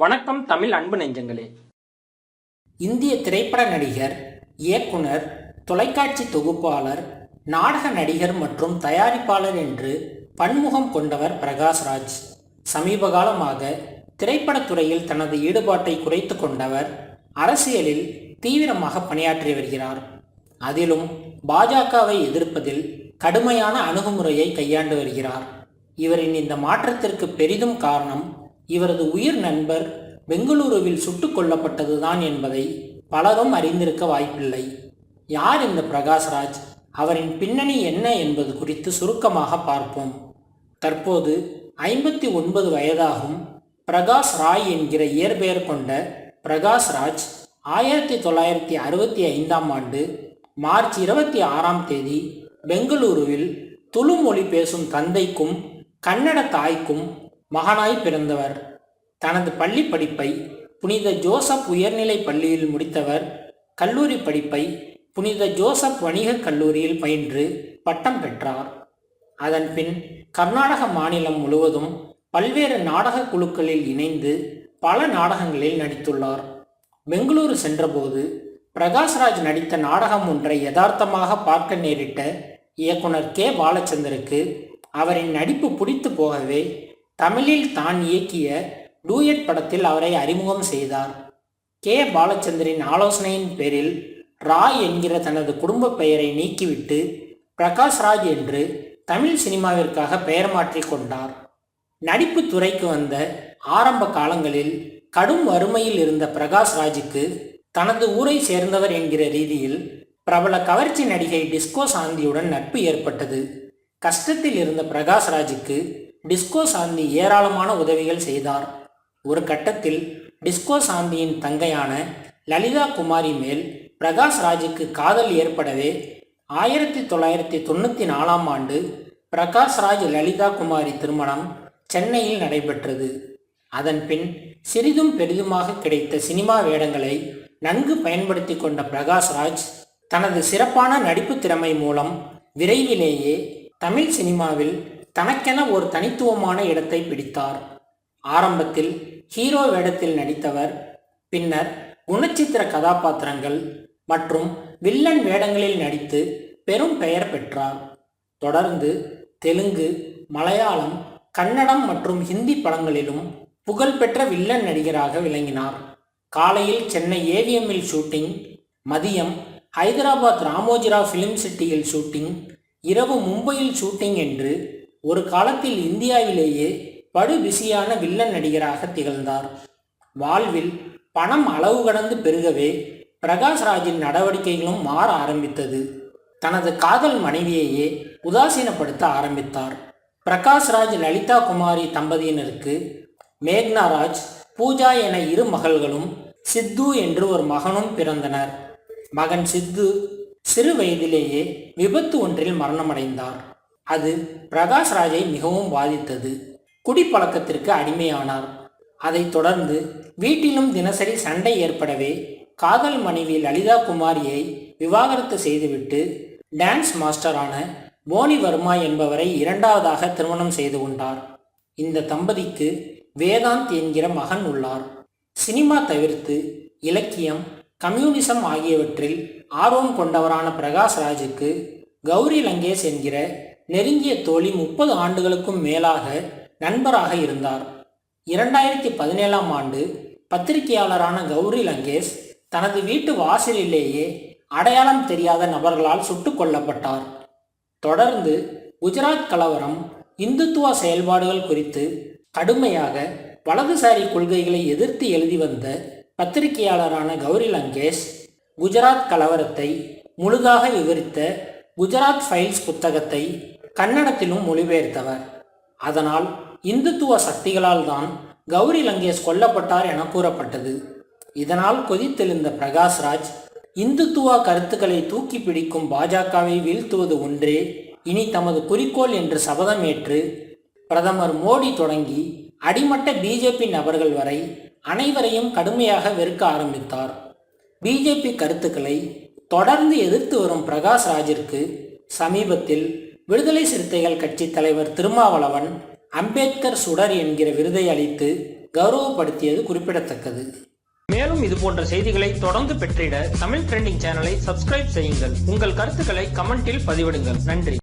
வணக்கம் தமிழ் அன்பு நெஞ்சங்களே. இந்திய திரைப்பட நடிகர் இயக்குனர் தொலைக்காட்சி தொகுப்பாளர் நாடக நடிகர் மற்றும் தயாரிப்பாளர் என்று பன்முகம் கொண்டவர் பிரகாஷ்ராஜ். சமீப காலமாக திரைப்படத்துறையில் தனது ஈடுபாட்டை குறைத்து கொண்டவர் அரசியலில் தீவிரமாக பணியாற்றி வருகிறார். அதிலும் பாஜகவை எதிர்ப்பதில் கடுமையான அணுகுமுறையை கையாண்டு வருகிறார். இவரின் இந்த மாற்றத்திற்கு பெரிதும் காரணம் இவரது உயிர் நண்பர் பெங்களூருவில் சுட்டுக் கொல்லப்பட்டதுதான் என்பதை பலரும் அறிந்திருக்க வாய்ப்பில்லை. யார் இந்த பிரகாஷ்ராஜ்? அவரின் பின்னணி என்ன என்பது குறித்து சுருக்கமாக பார்ப்போம். தற்போது ஐம்பத்தி ஒன்பது வயதாகும் பிரகாஷ் ராய் என்கிற இயற்பெயர் கொண்ட பிரகாஷ் ராஜ் ஆயிரத்தி தொள்ளாயிரத்தி அறுபத்தி ஐந்தாம் ஆண்டு மார்ச் இருபத்தி ஆறாம் தேதி பெங்களூருவில் துளு மொழி பேசும் தந்தைக்கும் கன்னட தாய்க்கும் மகனாய் பிறந்தவர். தனது பள்ளி படிப்பை புனித ஜோசப் உயர்நிலை பள்ளியில் முடித்தவர். கல்லூரி படிப்பை புனித ஜோசப் வணிகக் கல்லூரியில் பயின்று பட்டம் பெற்றார். அதன் பின் கர்நாடக மாநிலம் முழுவதும் பல்வேறு நாடகக் குழுக்களில் இணைந்து பல நாடகங்களில் நடித்துள்ளார். பெங்களூரு சென்றபோது பிரகாஷ்ராஜ் நடித்த நாடகம் ஒன்றை யதார்த்தமாக பார்க்க நேரிட்ட இயக்குனர் கே. பாலச்சந்தருக்கு அவரின் நடிப்பு பிடித்து போகவே தமிழில் தான் இயக்கிய டூயட் படத்தில் அவரை அறிமுகம் செய்தார். கே. பாலச்சந்தரின் ஆலோசனையின் பேரில் ராய் என்கிற தனது குடும்ப பெயரை நீக்கிவிட்டு பிரகாஷ் ராஜ் என்று தமிழ் சினிமாவிற்காக பெயர் மாற்றிக் கொண்டார். நடிப்பு துறைக்கு வந்த ஆரம்ப காலங்களில் கடும் வறுமையில் இருந்த பிரகாஷ் ராஜுக்கு தனது ஊரை சேர்ந்தவர் என்கிற ரீதியில் பிரபல கவர்ச்சி நடிகை டிஸ்கோ சாந்தியுடன் நட்பு ஏற்பட்டது. கஷ்டத்தில் இருந்த பிரகாஷ் ராஜுக்கு டிஸ்கோ சாந்தி ஏராளமான உதவிகள் செய்தார். ஒரு கட்டத்தில் டிஸ்கோ சாந்தியின் தங்கையான லலிதா குமாரி மேல் பிரகாஷ் ராஜுக்கு காதல் ஏற்படவே ஆயிரத்தி தொள்ளாயிரத்தி தொண்ணூற்றி நாலாம் ஆண்டு பிரகாஷ் ராஜ் லலிதா குமாரி திருமணம் சென்னையில் நடைபெற்றது. அதன் பின் சிறிதும் பெரிதுமாக கிடைத்த சினிமா வேடங்களை நன்கு பயன்படுத்தி கொண்ட பிரகாஷ் ராஜ் தனது சிறப்பான நடிப்பு திறமை மூலம் விரைவிலேயே தமிழ் சினிமாவில் தனக்கென ஒரு தனித்துவமான இடத்தை பிடித்தார். ஆரம்பத்தில் ஹீரோ வேடத்தில் நடித்தவர் பின்னர் குணச்சித்திர கதாபாத்திரங்கள் மற்றும் வில்லன் வேடங்களில் நடித்து பெரும் பெயர் பெற்றார். தொடர்ந்து தெலுங்கு மலையாளம் கன்னடம் மற்றும் ஹிந்தி படங்களிலும் புகழ்பெற்ற வில்லன் நடிகராக விளங்கினார். காலையில் சென்னை ஏவிஎம்மில் ஷூட்டிங் மதியம் ஹைதராபாத் ராமோஜிரா ஃபிலிம் சிட்டியில் ஷூட்டிங் இரவு மும்பையில் ஷூட்டிங் என்று ஒரு காலத்தில் இந்தியாவிலேயே படுபிசியான வில்லன் நடிகராக திகழ்ந்தார். வாழ்வில் பணம் அளவு கடந்து பெருகவே பிரகாஷ் ராஜின் நடவடிக்கைகளும் மாற ஆரம்பித்தது. தனது காதல் மனைவியையே உதாசீனப்படுத்த ஆரம்பித்தார். பிரகாஷ் ராஜ் லலிதா குமாரி தம்பதியினருக்கு மேக்னா ராஜ் பூஜா என இரு மகள்களும் சித்து என்று ஒரு மகனும் பிறந்தனர். மகன் சித்து சிறு வயதிலேயே விபத்து ஒன்றில் மரணமடைந்தார். அது பிரகாஷ் ராஜை மிகவும் பாதித்தது. குடிப்பழக்கத்திற்கு அடிமையானார். அதைத் தொடர்ந்து வீட்டிலும் தினசரி சண்டை ஏற்படவே காதல் மனைவி லலிதா குமாரியை விவாகரத்து செய்துவிட்டு டான்ஸ் மாஸ்டரான போனி வர்மா என்பவரை இரண்டாவதாக திருமணம் செய்து கொண்டார். இந்த தம்பதிக்கு வேதாந்த் என்கிற மகன் உள்ளார். சினிமா தவிர்த்து இலக்கியம் கம்யூனிசம் ஆகியவற்றில் ஆர்வம் கொண்டவரான பிரகாஷ் ராஜுக்கு கௌரி லங்கேஷ் என்கிற நெருங்கிய தோழி முப்பது ஆண்டுகளுக்கும் மேலாக நண்பராக இருந்தார். இரண்டாயிரத்தி பதினேழாம் ஆண்டு பத்திரிகையாளரான கௌரி லங்கேஷ் தனது வீட்டு வாசலிலேயே அடையாளம் தெரியாத நபர்களால் சுட்டுக் கொல்லப்பட்டார். தொடர்ந்து குஜராத் கலவரம் இந்துத்துவ செயல்பாடுகள் குறித்து கடுமையாக வலதுசாரி கொள்கைகளை எதிர்த்து எழுதி வந்த பத்திரிகையாளரான கௌரி லங்கேஷ் குஜராத் கலவரத்தை முழுதாக விவரித்த குஜராத் ஃபைல்ஸ் புத்தகத்தை கன்னடத்திலும் மொழிபெயர்த்தவர். அதனால் இந்துத்துவ சக்திகளால் தான் கௌரி லங்கேஷ் கொல்லப்பட்டார் என கூறப்பட்டது. இதனால் கொதித்தெழுந்த பிரகாஷ்ராஜ் இந்துத்துவ கருத்துக்களை தூக்கி பிடிக்கும் பாஜகவை வீழ்த்துவது ஒன்றே இனி தமது குறிக்கோள் என்று சபதமேற்று பிரதமர் மோடி தொடங்கி அடிமட்ட பிஜேபி நபர்கள் வரை அனைவரையும் கடுமையாக வெறுக்க ஆரம்பித்தார். பிஜேபி கருத்துக்களை தொடர்ந்து எதிர்த்து வரும் பிரகாஷ் ராஜிற்கு சமீபத்தில் விடுதலை சிறுத்தைகள் கட்சி தலைவர் திருமாவளவன் அம்பேத்கர் சுடர் என்கிற விருதை அளித்து கௌரவப்படுத்தியது குறிப்பிடத்தக்கது. மேலும் இது போன்ற செய்திகளை தொடர்ந்து பெற்றிட தமிழ் ட்ரெண்டிங் சேனலை சப்ஸ்கிரைப் செய்யுங்கள். உங்கள் கருத்துக்களை கமெண்டில் பதிவிடுங்கள். நன்றி.